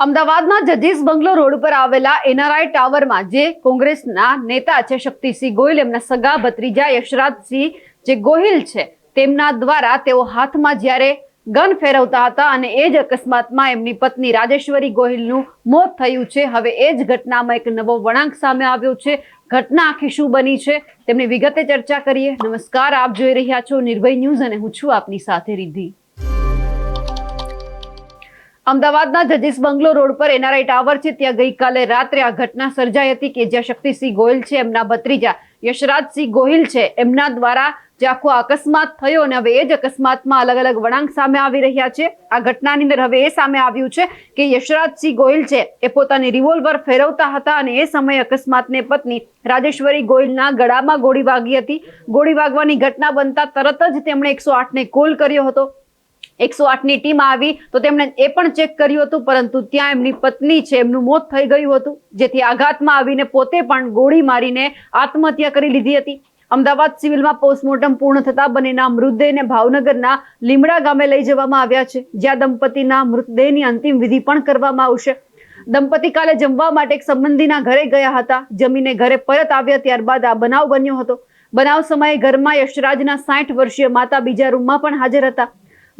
અમદાવાદના જજીસ bungalow road પર આવેલા એનઆરઆઈ ટાવરમાં જે કોંગ્રેસના નેતા છે, શક્તિસિંહ ગોહિલ, એમના સગા ભત્રીજા યશરાજસિંહ જે ગોહિલ છે, તેમના દ્વારા તેઓ હાથમાં જ્યારે ગન ફેરવતા હતા અને એ જ અકસ્માતમાં એમની પત્ની રાજેશ્વરી ગોહિલનું મોત થયું છે, હવે એ જ ઘટનામાં એક નવો વળાંક સામે આવ્યો છે. ઘટના આખી શું બની છે, તેમની વિગતે ચર્ચા કરીએ. નમસ્કાર, આપ જોઈ રહ્યા છો નિર્ભય ન્યૂઝ અને હું છું આપની સાથે રિદ્ધિ. અમદાવાદના જજીસ બંગલો રોડ પર એનઆરઆઈ ટાવર છે, ત્યાં ગઈકાલે રાત્રે આ ઘટના સર્જાઈ હતી કે જ્યાં શક્તિસિંહ ગોહિલ છે, એમના ભત્રીજા યશરાજસિંહ ગોહિલ છે, એમના દ્વારા જે આખો અકસ્માત થયો અને હવે એ જ અકસ્માતમાં અલગ અલગ વળાંક સામે આવી રહ્યા છે. આ ઘટનાની અંદર હવે એ સામે આવ્યું છે કે યશરાજસિંહ ગોહિલ છે, એ પોતાની રિવોલ્વર ફેરવતા હતા અને એ સમયે અકસ્માતને પત્ની રાજેશ્વરી ગોહિલના ગળામાં ગોળી વાગી હતી. ગોળી વાગવાની ઘટના બનતા તરત જ તેમણે એકસો આઠને કોલ કર્યો હતો. એકસો આઠની ટીમ આવી તો તેમણે એ પણ ચેક કર્યું હતું, પરંતુ ત્યાં એમની પત્ની છે, એમનું મોત થઈ ગયું હતું, જેથી આઘાતમાં આવીને પોતે પણ ગોળી મારીને આત્મહત્યા કરી લીધી હતી. અમદાવાદ સિવિલમાં પોસ્ટમોર્ટમ પૂર્ણ થતા બંનેના મૃતદેહને ભાવનગરના લીમડા ગામે લઈ જવામાં આવ્યા છે, જ્યાં દંપતીના મૃતદેહની અંતિમ વિધિ પણ કરવામાં આવશે. દંપતી કાલે જમવા માટે એક સંબંધીના ઘરે ગયા હતા, જમીને ઘરે પરત આવ્યા ત્યારબાદ આ બનાવ બન્યો હતો. બનાવ સમયે ઘરમાં યશરાજના સાઠ વર્ષીય માતા બીજા રૂમમાં પણ હાજર હતા.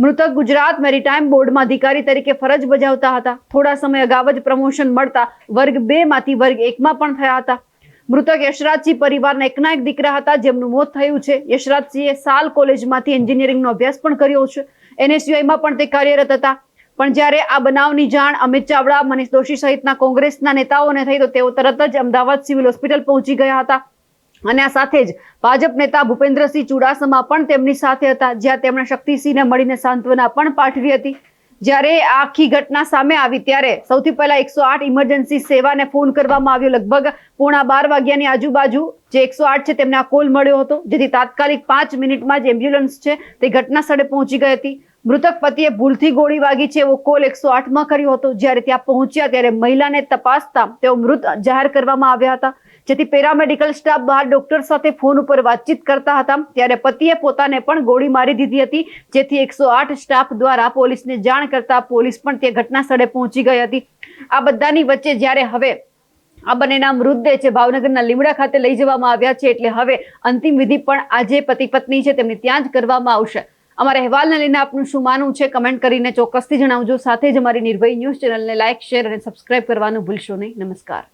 મૃતક ગુજરાત મેરીટાઈમ બોર્ડમાં અધિકારી તરીકે ફરજ બજાવતા હતા. થોડા સમય અગાઉ જ પ્રમોશન મળતા વર્ગ બે માંથી વર્ગ એકમાં પણ થયા હતા. મૃતક યશરાજસિંહ પરિવારના એકના એક દીકરા હતા, જેમનું મોત થયું છે. યશરાજસિંહે સાલ કોલેજમાંથી એન્જિનિયરિંગનો અભ્યાસ પણ કર્યો છે. એનએસયુઆઈમાં પણ તે કાર્યરત હતા. પણ જ્યારે આ બનાવની જાણ અમિત ચાવડા, મનીષ દોશી સહિતના કોંગ્રેસના નેતાઓને થઈ તો તેઓ તરત જ અમદાવાદ સિવિલ હોસ્પિટલ પહોંચી ગયા હતા. અને આ સાથે જ ભાજપ નેતા ભૂપેન્દ્રસિંહ ચુડાસમા પણ તેમની સાથે હતા, જ્યાં તેમણે શક્તિસિંહને મળીને સાંત્વના પણ પાઠવી હતી. જ્યારે આખી ઘટના સામે આવી, ત્યારે સૌથી પહેલા એકસો આઠ ઇમરજન્સી સેવાને ફોન કરવામાં આવ્યો. લગભગ પોણા બાર વાગ્યાની આજુબાજુ જે એકસો આઠ છે, તેમને આ કોલ મળ્યો હતો. જેથી તાત્કાલિક પાંચ મિનિટમાં જ એમ્બ્યુલન્સ છે, તે ઘટના સ્થળે પહોંચી ગઈ હતી. મૃતક પતિએ ભૂલથી ગોળી વાગી છે, એવો કોલ એકસો આઠમાં કર્યો હતો. જ્યારે ત્યાં પહોંચ્યા, ત્યારે મહિલાને તપાસતા તેઓ મૃત જાહેર કરવામાં આવ્યા હતા. જેથી પેરામેડિકલ સ્ટાફ બહાર ડોક્ટર સાથે ફોન ઉપર વાતચીત કરતા હતા. ત્યારે પતિએ પોતાને પણ ગોળી મારી દીધી હતી. જેથી એકસો આઠ સ્ટાફ દ્વારા પોલીસને જાણ કરતા પોલીસ પણ તે ઘટના સ્થળે પહોંચી ગઈ હતી. આ બધાની વચ્ચે જ્યારે હવે આ બંનેના મૃતદેહ છે, ભાવનગરના લીમડા ખાતે લઈ જવામાં આવ્યા છે, એટલે હવે અંતિમ વિધિ પણ આજે પતિ પત્ની છે, તેમની ત્યાં જ કરવામાં આવશે. અમારા અહેવાલને લઈને આપનું શું માનવું છે? કમેન્ટ કરીને ચોક્કસથી જણાવજો. સાથે જ અમારી નિર્ભય ન્યૂઝ ચેનલને લાઇક શેર અને સબસ્ક્રાઇબ કરવાનું ભૂલશો નહીં. નમસ્કાર.